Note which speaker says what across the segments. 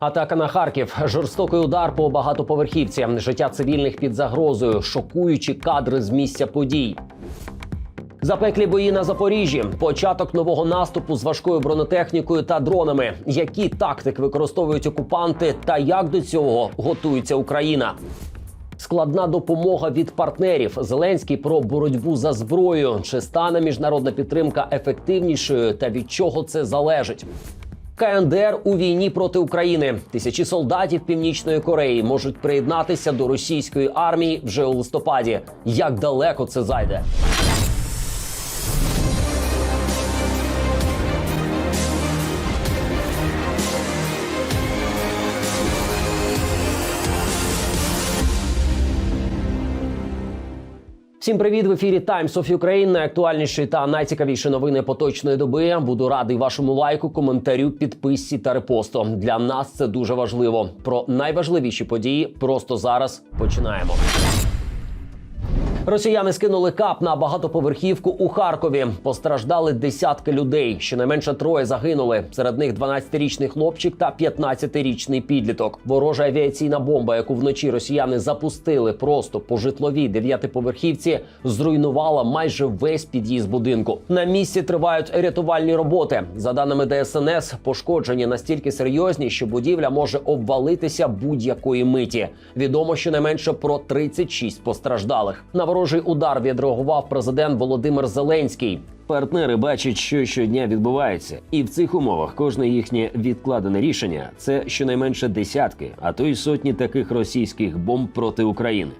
Speaker 1: Атака на Харків, жорстокий удар по багатоповерхівці, життя цивільних під загрозою, шокуючі кадри з місця подій. Запеклі бої на Запоріжжі, початок нового наступу з важкою бронетехнікою та дронами. Які тактики використовують окупанти та як до цього готується Україна? Складна допомога від партнерів. Зеленський про боротьбу за зброєю. Чи стане міжнародна підтримка ефективнішою та від чого це залежить? КНДР у війні проти України. Тисячі солдатів Північної Кореї можуть приєднатися до російської армії вже у листопаді. Як далеко це зайде? Всім привіт в ефірі Times of Ukraine. Найактуальніші та найцікавіші новини поточної доби. Буду радий вашому лайку, коментарю, підписці та репосту. Для нас це дуже важливо. Про найважливіші події просто зараз починаємо. Росіяни скинули кап на багатоповерхівку у Харкові. Постраждали десятки людей. Щонайменше троє загинули. Серед них 12-річний хлопчик та 15-річний підліток. Ворожа авіаційна бомба, яку вночі росіяни запустили просто по житловій дев'ятиповерхівці, зруйнувала майже весь під'їзд будинку. На місці тривають рятувальні роботи. За даними ДСНС, пошкодження настільки серйозні, що будівля може обвалитися будь-якої миті. Відомо щонайменше про 36 постраждалих. На ворожий удар відреагував президент Володимир Зеленський.
Speaker 2: Партнери бачать, що щодня відбувається, і в цих умовах кожне їхнє відкладене рішення це щонайменше десятки, а то й сотні таких російських бомб проти України.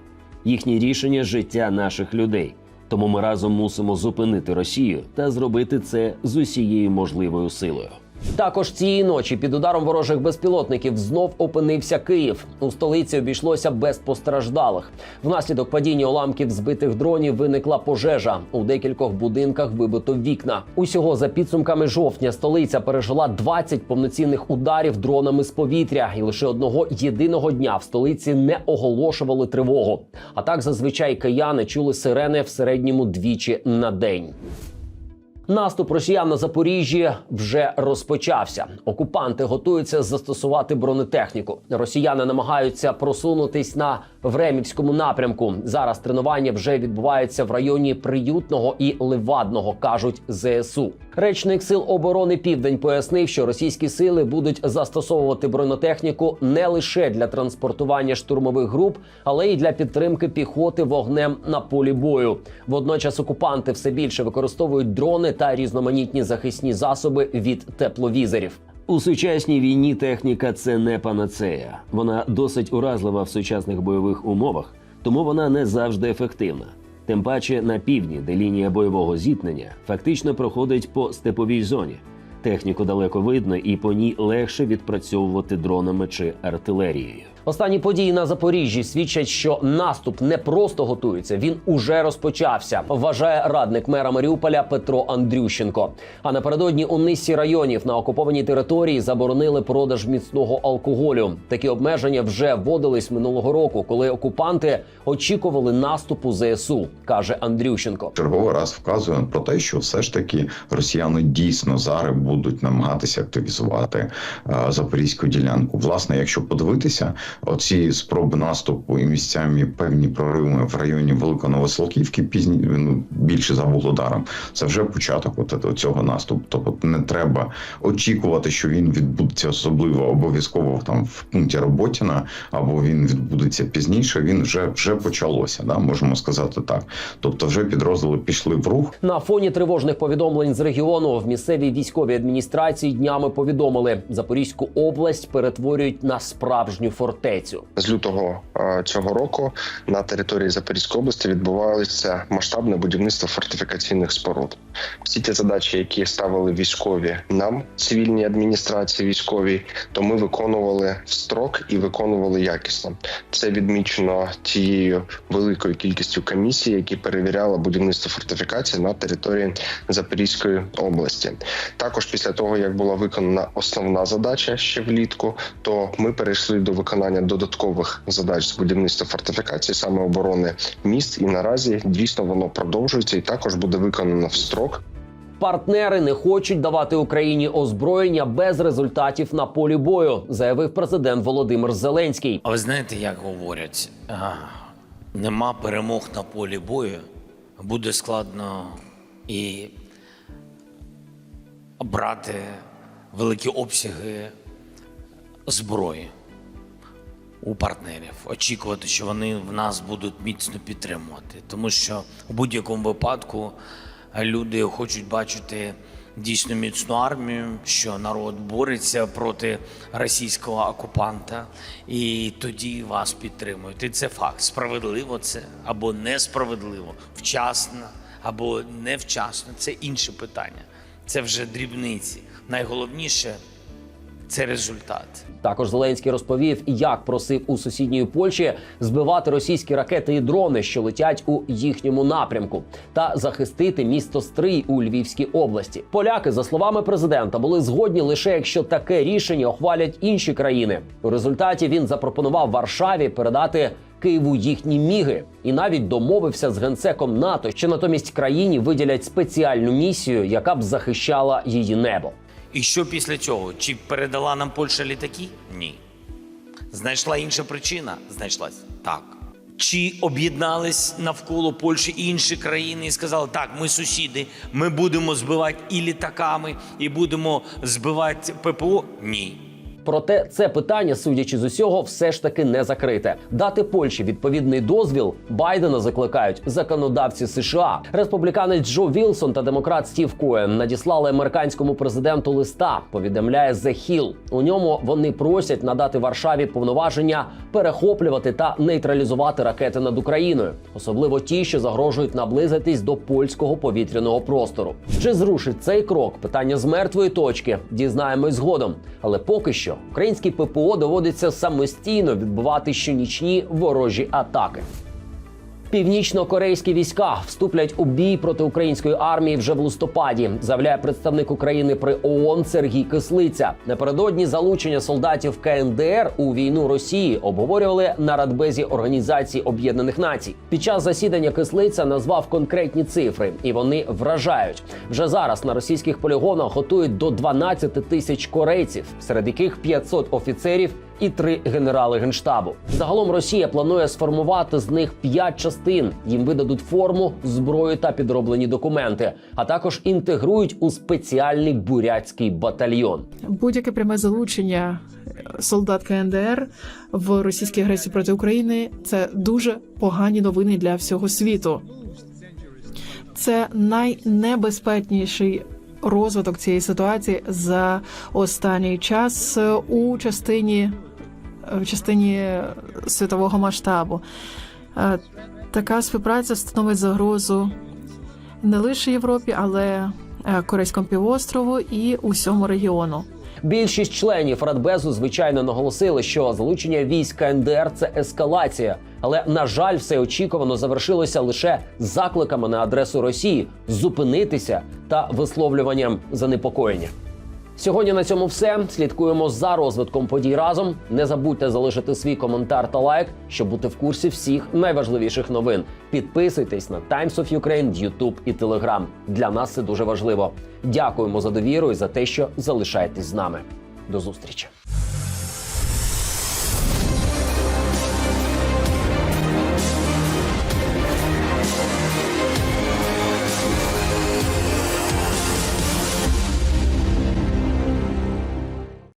Speaker 2: Їхні рішення життя наших людей. Тому ми разом мусимо зупинити Росію та зробити це з усією можливою силою.
Speaker 1: Також цієї ночі під ударом ворожих безпілотників знов опинився Київ. У столиці обійшлося без постраждалих. Внаслідок падіння уламків збитих дронів виникла пожежа. У декількох будинках вибито вікна. Усього за підсумками жовтня столиця пережила 20 повноцінних ударів дронами з повітря, і лише одного єдиного дня в столиці не оголошували тривогу. А так зазвичай кияни чули сирени в середньому двічі на день. Наступ росіян на Запоріжжі вже розпочався. Окупанти готуються застосувати бронетехніку. Росіяни намагаються просунутись на Времівському напрямку. Зараз тренування вже відбувається в районі Приютного і Левадного, кажуть ЗСУ. Речник сил оборони Південь пояснив, що російські сили будуть застосовувати бронетехніку не лише для транспортування штурмових груп, але й для підтримки піхоти вогнем на полі бою. Водночас окупанти все більше використовують дрони та різноманітні захисні засоби від тепловізорів.
Speaker 2: У сучасній війні техніка це не панацея. Вона досить уразлива в сучасних бойових умовах, тому вона не завжди ефективна. Тим паче на півдні, де лінія бойового зіткнення фактично проходить по степовій зоні. Техніку далеко видно, і по ній легше відпрацьовувати дронами чи артилерією.
Speaker 1: Останні події на Запоріжжі свідчать, що наступ не просто готується, він уже розпочався. Вважає радник мера Маріуполя Петро Андрющенко. А напередодні у низці районів на окупованій території заборонили продаж міцного алкоголю. Такі обмеження вже вводились минулого року, коли окупанти очікували наступу ЗСУ, каже Андрющенко.
Speaker 3: черговий раз вказуємо про те, що все ж таки росіяни дійсно зараз будуть намагатися активізувати е, запорізьку ділянку. Власне, якщо подивитися, оці спроби наступу і місцями певні прориви в районі Великоновослоківки пізні ну, більше за Володаром. Це вже початок от этого- цього наступу. Тобто не треба очікувати, що він відбудеться особливо обов'язково там в пункті Роботіна, або він відбудеться пізніше. Він вже вже почалося. Да, можемо сказати так. Тобто, вже підрозділи пішли в рух.
Speaker 1: На фоні тривожних повідомлень з регіону в місцевій військовій адміністрації днями повідомили, Запорізьку область перетворюють на справжню фортецю.
Speaker 4: З лютого е, цього року на території Запорізької області відбувалося масштабне будівництво фортифікаційних споруд. Всі ті задачі, які ставили військові нам, цивільній адміністрації військовій, то ми виконували в строк і виконували якісно. Це відмічено тією великою кількістю комісій, які перевіряли будівництво фортифікацій на території Запорізької області. Також після того, як була виконана основна задача ще влітку, то ми перейшли до виконання додаткових задач з будівництва фортифікацій, саме оборони міст. І наразі дійсно воно продовжується і також буде виконано в строк.
Speaker 1: Партнери не хочуть давати Україні озброєння без результатів на полі бою, заявив президент Володимир Зеленський.
Speaker 5: А ви знаєте, як говорять? А, нема перемог на полі бою, буде складно і брати великі обсяги зброї у партнерів, очікувати, що вони в нас будуть міцно підтримувати. Тому що у будь-якому випадку люди хочуть бачити дійсно міцну армію, що народ бореться проти російського окупанта, і тоді вас підтримують. І це факт. Справедливо це або несправедливо, вчасно або невчасно. Це інше питання. Це вже дрібниці. Найголовніше це результат.
Speaker 1: Також Зеленський розповів, як просив у сусідньої Польщі збивати російські ракети і дрони, що летять у їхньому напрямку, та захистити місто Стрий у Львівській області. Поляки, за словами президента, були згодні лише якщо таке рішення ухвалять інші країни. У результаті він запропонував Варшаві передати. Києву їхні міги і навіть домовився з генсеком НАТО, що натомість країні виділять спеціальну місію, яка б захищала її небо.
Speaker 5: І що після цього? Чи передала нам Польща літаки? Ні. Знайшла інша причина? Знайшлась так. Чи об'єднались навколо Польщі інші країни і сказали, так, ми сусіди, ми будемо збивати і літаками, і будемо збивати ППО? Ні.
Speaker 1: Проте це питання, судячи з усього, все ж таки не закрите. Дати Польщі відповідний дозвіл Байдена закликають законодавці США. Республіканець Джо Вілсон та демократ Стів Коен надіслали американському президенту листа. Повідомляє The Hill. У ньому вони просять надати Варшаві повноваження перехоплювати та нейтралізувати ракети над Україною, особливо ті, що загрожують наблизитись до польського повітряного простору. Чи зрушить цей крок? Питання з мертвої точки. Дізнаємось згодом. Але поки що український ППО доводиться самостійно відбувати щонічні ворожі атаки. Північно-корейські війська вступлять у бій проти української армії вже в листопаді, заявляє представник України при ООН Сергій Кислиця. Напередодні залучення солдатів КНДР у війну Росії обговорювали на радбезі Організації Об'єднаних Націй. Під час засідання Кислиця назвав конкретні цифри, і вони вражають. Вже зараз на російських полігонах готують до 12 тисяч корейців, серед яких 500 офіцерів і три генерали генштабу. Загалом Росія планує сформувати з них п'ять частин. Їм видадуть форму, зброю та підроблені документи, а також інтегрують у спеціальний бурятський батальйон.
Speaker 6: Будь-яке пряме залучення солдат КНДР в російській агресії проти України це дуже погані новини для всього світу. Це найнебезпечніший розвиток цієї ситуації за останній час у частині в частині світового масштабу. Е, Така співпраця становить загрозу не лише Європі, але е, Корейському півострову і усьому регіону.
Speaker 1: Більшість членів Радбезу звичайно наголосили, що залучення військ КНДР – це ескалація. Але на жаль, все очікувано завершилося лише закликами на адресу Росії зупинитися та висловлюванням занепокоєння. Сьогодні на цьому все. Слідкуємо за розвитком подій разом. Не забудьте залишити свій коментар та лайк, щоб бути в курсі всіх найважливіших новин. Підписуйтесь на Times of Ukraine, YouTube і Telegram. Для нас це дуже важливо. Дякуємо за довіру і за те, що залишаєтесь з нами. До зустрічі.